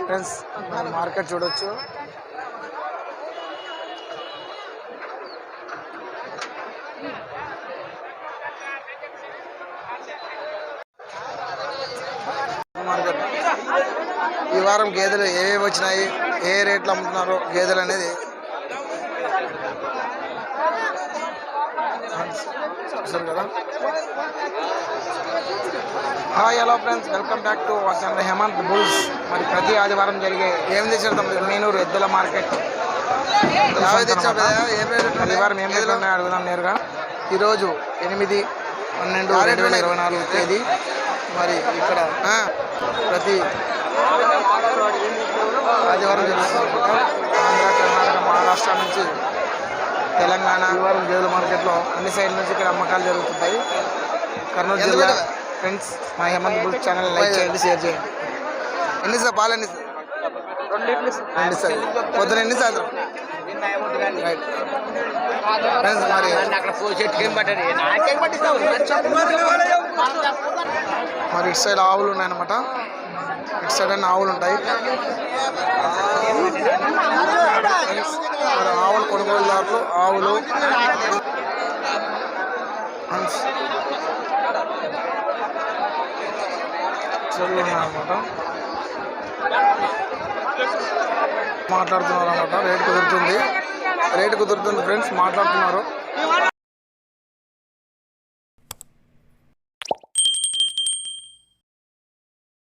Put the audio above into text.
Friends market చూడొచ్చు. Market ఈ వారం గేదెలు ఏవేవి వచ్చినాయి ఏ రేట్లు అమ్ముతున్నారు గేదెలు అనేది చూసారు కదా? Hi hello friends welcome back to channel Hemanth bulls మరి ప్రతి ఆదివారం జరిగే ఏం తెచ్చారు తమ్ముడు? మీనూరు ఎద్దుల మార్కెట్. మరి ఈ వారం ఏం ఉన్నాయో అడుగుదాం నేరుగా. ఈరోజు ఎనిమిది పన్నెండు రెండు వేల ఇరవై నాలుగు తేదీ. మరి ఇక్కడ ప్రతి ఆదివారం జరుగుతుంది. ఆంధ్ర కర్ణాటక మహారాష్ట్ర నుంచి తెలంగాణ ఆదివారం గేదెల మార్కెట్లో అన్ని సైడ్ నుంచి ఇక్కడ అమ్మకాలు జరుగుతుంటాయి. కర్నూలు జిల్లా ఫ్రెండ్స్ మా హేమంత్ బుల్ ఛానల్ లైక్ చేయండి షేర్ చేయండి. ఎన్ని సార్ పాలు ఎన్ని సార్? రెండు సార్. పొద్దున ఎన్ని సాయంత్రం? రైట్ ఫ్రెండ్స్ మరి ఫోర్ మరి ఇటు సైడ్ ఆవులు ఉన్నాయన్నమాట. ఇటు సైడ్ అన్ని ఆవులు ఉంటాయి. మరి ఆవులు కొనుగోలుదారులు ఆవులు. ఫ్రెండ్స్ చెరువులు ఉన్నాయన్నమాట మాట్లాడుతున్నారు అనమాట రేట్ కుదురుతుంది. రేట్ కుదురుతుంది ఫ్రెండ్స్ మాట్లాడుతున్నారు.